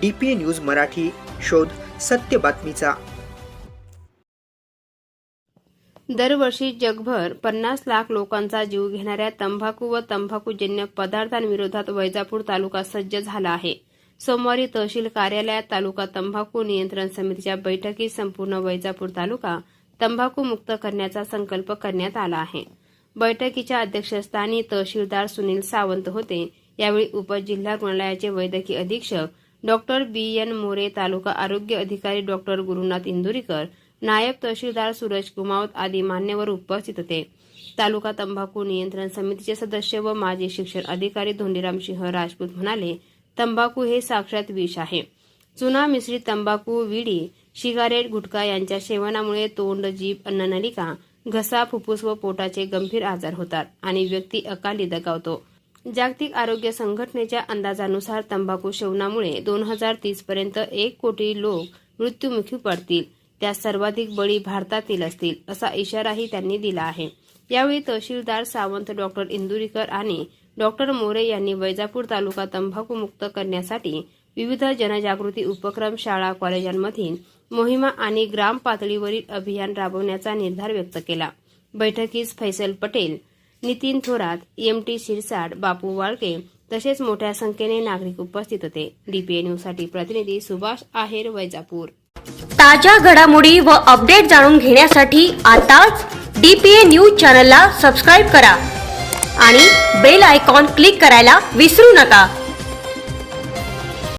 DPA news Marathi शोध सत्य बातमीचा. दरवर्षी जगभर पन्नास लाख लोकांचा जीव घेणाऱ्या तंबाखू व तंबाखूजन्य पदार्थांविरोधात वैजापूर तालुका सज्ज झाला आहे. सोमवारी तहसील कार्यालयात तालुका तंबाखू नियंत्रण समितीच्या बैठकीत संपूर्ण वैजापूर तालुका तंबाखू मुक्त करण्याचा संकल्प करण्यात आला आहे. बैठकीच्या अध्यक्षस्थानी तहसीलदार सुनील सावंत होते. यावेळी उपजिल्हा रुग्णालयाचे वैद्यकीय अधीक्षक डॉक्टर बी एन मोरे तालुका आरोग्य अधिकारी डॉक्टर गुरुनाथ इंदुरीकर नायब तहसीलदार सूरज कुमावत आदी मान्यवर उपस्थित होते. तालुका तंबाखू नियंत्रण समितीचे सदस्य व माजी शिक्षण अधिकारी धोंडीराम सिंह राजपूत म्हणाले तंबाखू हे साक्षात विष आहे. चुना मिश्रित तंबाखू विडी सिगारेट गुटखा यांच्या सेवनामुळे तोंड जीभ अन्ननलिका घसा फुफ्फुस व पोटाचे गंभीर आजार होतात आणि व्यक्ती अकाली दगावतो. जागतिक आरोग्य संघटनेच्या अंदाजानुसार तंबाखू सेवनामुळे दोन हजार तीस पर्यंत एक कोटी लोक मृत्युमुखी पडतील. त्यात सर्वाधिक बळी भारतातील असतील असा इशाराही त्यांनी दिला आहे. यावेळी तहसीलदार सावंत डॉक्टर इंदुरीकर आणि डॉक्टर मोरे यांनी वैजापूर तालुका तंबाखू मुक्त करण्यासाठी विविध जनजागृती उपक्रम शाळा कॉलेजांमधील मोहिमा आणि ग्राम पातळीवरील अभियान राबवण्याचा निर्धार व्यक्त केला. बैठकीस फैसल पटेल नितीन थोरात एम टी शिरसाट बापू वाळके तसेच मोठ्या संख्येने नागरिक उपस्थित होते. डीपीए न्यूजसाठी प्रतिनिधी सुभाष आहेर वैजापूर. ताज्या घडामोडी व अपडेट जाणून घेण्यासाठी आताच डीपीए न्यूज चॅनलला सबस्क्राईब करा आणि बेल आयकॉन क्लिक करायला विसरू नका.